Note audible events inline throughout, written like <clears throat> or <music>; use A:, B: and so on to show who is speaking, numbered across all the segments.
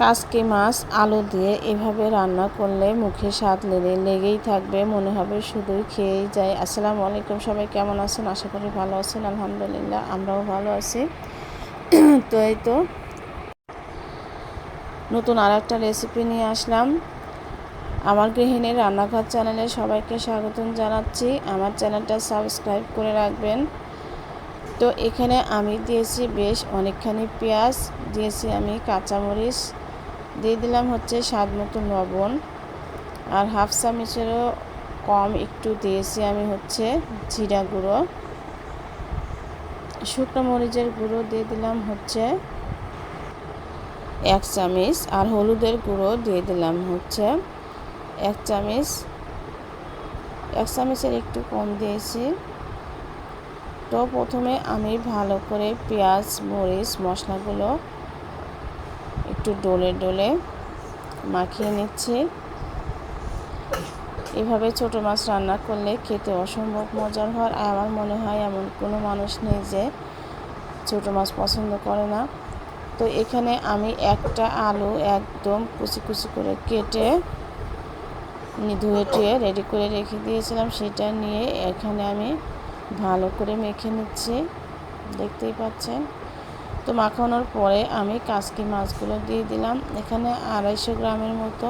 A: কাসকি মাছ, আলু দিয়ে এভাবে রান্না করলে মুখে স্বাদ লেগে লেগেই থাকবে, মনে হবে শুধুই খেয়েই যায়। আসসালামু আলাইকুম, সবাই কেমন আছেন? আশা করি ভালো আছেন, আলহামদুলিল্লাহ, আমরাও ভালো আছি। <clears throat> তো এই তো নতুন আর একটা রেসিপি নিয়ে আসলাম। আমার গৃহিণীর রান্নাঘর চ্যানেলে সবাইকে স্বাগতম জানাচ্ছি। আমার চ্যানেলটা সাবস্ক্রাইব করে রাখবেন। তো এখানে আমি দিয়েছি বেশ অনেকখানি পেঁয়াজ, দিয়েছি আমি কাঁচামরিচ দিয়ে দিলাম হচ্ছে স্বাদ মতো লবণ আর হাফ চামচেরও কম একটু দিয়েছি আমি হচ্ছে জিরা গুঁড়ো। শুকনো মরিচের গুঁড়ো দিয়ে দিলাম হচ্ছে এক চামচ আর হলুদের গুঁড়ো দিয়ে দিলাম হচ্ছে এক চামচ। এক চামচের একটু কম দিয়েছি। তো প্রথমে আমি ভালো করে পেঁয়াজ, মরিচ, মশলাগুলো একটু ডোলে ডোলে মাখিয়ে নিচ্ছি। এভাবে ছোট মাছ রান্না করলে খেতে অসম্ভব মজার হয়। আর আমার মনে হয় এমন কোনো মানুষ নেই যে ছোট মাছ পছন্দ করে না। তো এখানে আমি একটা আলু একদম কুচি কুচি করে কেটে ধুয়ে টুয়ে রেডি করে রেখে দিয়েছিলাম। সেটা নিয়ে এখানে আমি ভালো করে মেখে নিচ্ছি। দেখতেই পাচ্ছেন? তো মাখানোর পরে আমি কাসকি মাছগুলো দিয়ে দিলাম। এখানে আড়াইশো গ্রামের মতো,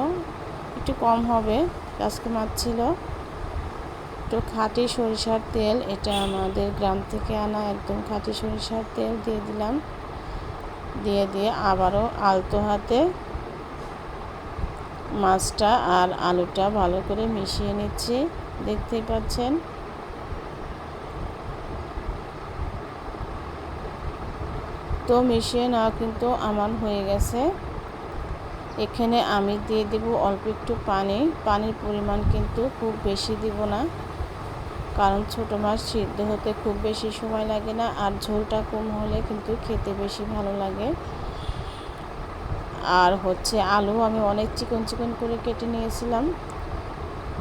A: একটু কম হবে, কাসকি মাছ ছিল। তো খাঁটি সরিষার তেল, এটা আমাদের গ্রাম থেকে আনা একদম খাঁটি সরিষার তেল দিয়ে দিলাম। দিয়ে দিয়ে আবারও আলতো হাতে মাছটা আর আলুটা ভালো করে মিশিয়ে নিচ্ছি, দেখতেই পাচ্ছেন। তো মিশিয়ে নেওয়া কিন্তু আমার হয়ে গেছে। এখানে আমি দিয়ে দেব অল্প একটু পানি। পানির পরিমাণ কিন্তু খুব বেশি দিব না, কারণ ছোটো মাছ সিদ্ধ হতে খুব বেশি সময় লাগে না, আর ঝোলটা কম হলে কিন্তু খেতে বেশি ভালো লাগে। আর হচ্ছে আলু আমি অনেক চিকন চিকন করে কেটে নিয়েছিলাম।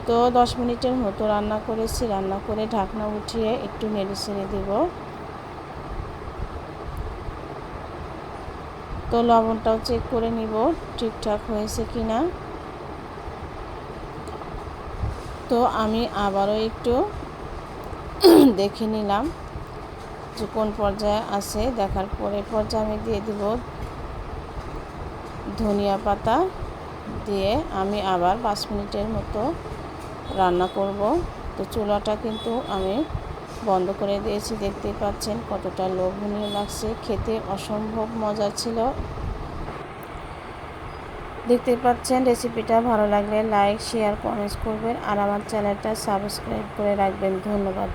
A: তো দশ মিনিটের মতো রান্না করেছি। রান্না করে ঢাকনা উঠিয়ে একটু নেড়ে ছেড়ে দেবো। তো লবণটাও চেক করে নিব, ঠিকঠাক হয়েছে কি না তো আমি আবারও একটু <clears throat> দেখে নিলাম যে কোন পর্যায়ে আছে। দেখার পরে পর্যায়ে আমি দিয়ে দিব ধনিয়া পাতা দিয়ে আমি আবার পাঁচ মিনিটের মতো রান্না করব। তো চুলাটা কিন্তু আমি বন্ধ করে দিয়েছি দেখতে পাচ্ছেন কতটা লোভনীয় লাগছে। খেতে অসম্ভব মজা ছিল। দেখতে পাচ্ছেন রেসিপিটা ভালো লাগলে লাইক, শেয়ার, কমেন্টস করবেন। আর আমার চ্যানেলটা সাবস্ক্রাইব করে রাখবেন। ধন্যবাদ।